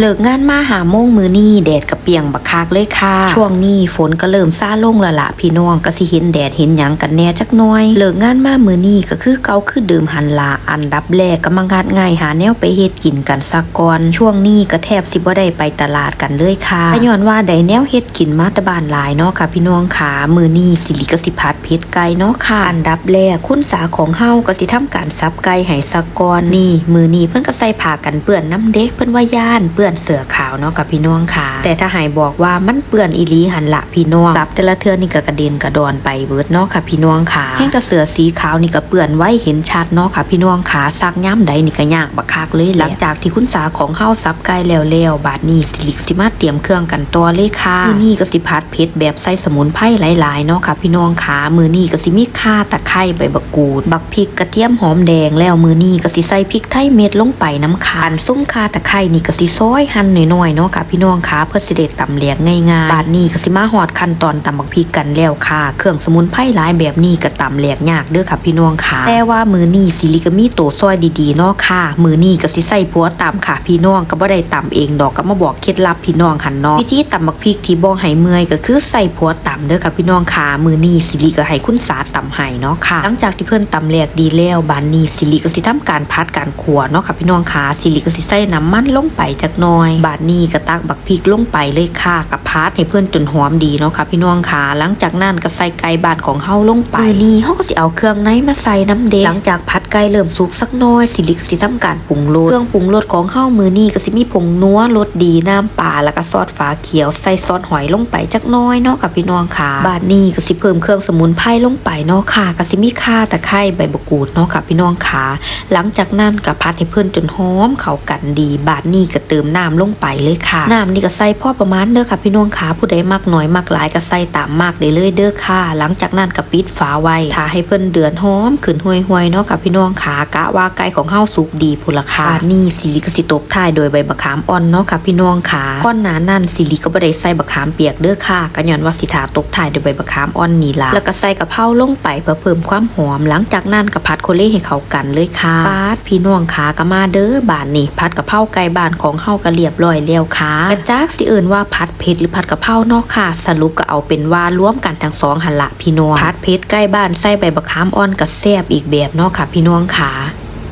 เลิกงานมาหาโมงมือนี่แดดกระเปียงบักคักเลยค่ะ ช่วงนี้ฝนก็เริ่มซาลงและละพี่น้องก็สิเห็นแดดเห็นหยังกันแหน่จักหน่อย เลิกงานมามือนี่ก็คือเก่าคือเดิมหันละอันดับแรกก็มางานง่ายหาแนวไปเฮ็ดกินกันสักก่อน ช่วงนี้ก็แทบสิบ่ได้ไปตลาดกันเลยค่ะก็ย้อนว่าได้แนวเฮ็ดกินมาแตะบานหลายเนาะค่ะพี่น้องค่ะมือนี่สิริก็สิพัดเผ็ดไก่เนาะค่ะอันดับแรกคุณสาของเฮาก็สิทำการซับไก่ให้สักก่อนนี่ มือนี่เพิ่นก็ใส่ผ้ากันเปื้อนน้ำเด็กเพิ่นว่าย่านเปื้อนเสือขา เนาะกับพี่น้องค่ะ แต่ถ้าหายบอกว่ามันเปื้อนอีลีหันละพี่น้องซับแต่ละเทือนี่ก็กระเด็นกระดอนไปเบิดเนาะค่ะพี่น้องค่ะแห้งแต่เสือสีขาวนี่ก็เปื้อนไว้เห็นชัดเนาะค่ะพี่น้องค่ะซักย้ำใดนี่ก็ยากบักคักเลยหลังจากที่คุณสาของเฮาซับไก่แล้วแล้วบาดนี้สิลิกสิมาเตรียมเครื่องกันตัวเลยค่ะมือนี่ก็สิพัดเผ็ดแบบใส่สมุนไพรหลายๆเนาะค่ะพี่น้องค่ะมือนี่ก็สิมีข่าตะไคร้ใบบักกูด บักพริกกระเทียมหอมแดงแล้วมือนี่ก็สิใส่พริกไทยเม็ดลงไปน้ำขานซุ่มข่าตะไคร้นี่ก็สิซอยหั่นหน่อยๆเนาะค่ะพี่น้องค่ะเพื่อสิเด็ดตำเลียงง่ายๆบาดนี้ก็สิมาหอดขั้นตอนตำบักพริกกันแล้วค่ะ เครื่องสมุนไพรหลายแบบนี้ก็ตำเลียงยากเด้อค่ะพี่น้องค่ะ แต่ว่ามือนี่สิลิกมีโตซอยดีๆเนาะค่ะ มือนี่ก็สิใส่ผัวตำค่ะ พี่น้องก็บ่ได้ตำเองดอกก็มาบอกเคล็ดลับพี่น้องหันเนาะวิธีตำบักพริกที่บ่ให้เมื่อยก็คือใส่ผัวตำเด้อค่ะพี่น้องค่ะ มือนี่สิลิก็ให้คุณสาตำให้เนาะค่ะ หลังจากที่เพิ่นตำแหลียกดีแล้วบานนี้สิลิก็สิทำการพัดการขัวเนาะค่ะพี่น้องค่ะสิลิก็สิใส่น้ำมันลงไปจักหน่อย บาดนี้ก็ตักบักพริกลงไปเลยค่ะกับพัดให้เพิ่นจนหอมดีเนาะค่ะพี่น้องค่ะ หลังจากนั้นก็ใส่ไก่บานของเฮาลงไปมือนี้เฮาก็สิเอาเครื่องในมาใส่น้ำเด็กหลังจากพัดไก่เริ่มสุกสักน้อยสิลิกสิทำการปรุงรสเครื่องปรุงรสของเฮามือนี้ก็สิมีผงนัวรสดีน้ำปลาแล้วก็ซอสฝาเขียวใส่ซอสหอยลงไปจักน้อยเนาะค่ะพี่น้องค่ะบาดนี้ก็สิเพิ่มเครื่องสมุนไพรลงไปเนาะค่ะก็สิมีข่าตะไคร้ใบมะกรูดเนาะค่ะพี่น้องค่ะหลังจากนั้นก็พัดให้เพิ่นจนหอมเข้ากันดี บาดนี้ก็เติมน้ำลงไปเลยค่ะน้ำนี่ก็ใส่พอประมาณเด้อค่ะพี่น้องค่ะผู้ใดมักน้อยมักหลายก็ใส่ตามมากได้เลยเด้อค่ะ หลังจากนั้นก็ปิดฝาไว้ถ้าให้เพิ่นเดือนหอมขึ้นห่วยๆเนาะค่ะพี่น้องค่ะกะว่าไก่ของเฮาสุกดีพุละค่ะบาดนี้สิริก็สิตบท้ายโดยใบมะขามอ่อนเนาะค่ะพี่น้องค่ะก้อนหนานั่นสิริก็บ่ได้ใส่มะขามเปียกเด้อค่ะก็ย้อนว่าสิทาตบท้ายโดยใบมะขามอ่อนนี่ล่ะแล้วก็ใส่กะเพราลงไปเพื่อเพิ่มความหอม หลังจากนั้นก็พัดโคเล่ให้เข้ากันเลยค่ะปาดพี่น้องค่ะก็มาเด้อบานนี่พัดกะเพราไก่บ้านของเฮาก็เรียบร้อยแล้วค่ะกระจากสิเอิ้นว่าพัดเผ็ดหรือพัดกะเพราเนาะค่ะ สรุปก็เอาเป็นว่าร่วมกันทั้งสองหันละพี่น้องพัดเผ็ดไก่บ้านใส่ใบมะขามอ่อนก็แซ่บอีกแบบเนาะค่ะพี่น้องค่ะ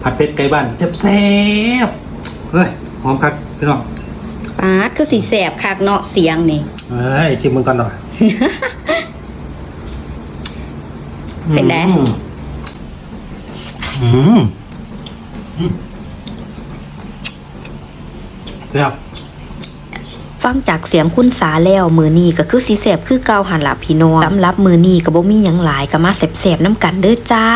ผัดเผ็ดไก่บ้านแซ่บๆเฮ้ยหอมครับพี่น้องปาดคือสีแสบคักเนาะเสียงนี่เอ้ยชิมมึงก่อนหน่อยเป็นไงอืมอืมอืมแซ่บฟังจากเสียงคุณสาแล้วมือนี้ก็คือสีแสบคือเกาหันละพี่น้องสำหรับมือนี้ก็บ่มีหยังหลายก็มาแสบๆน้ำกันเด้อจ้า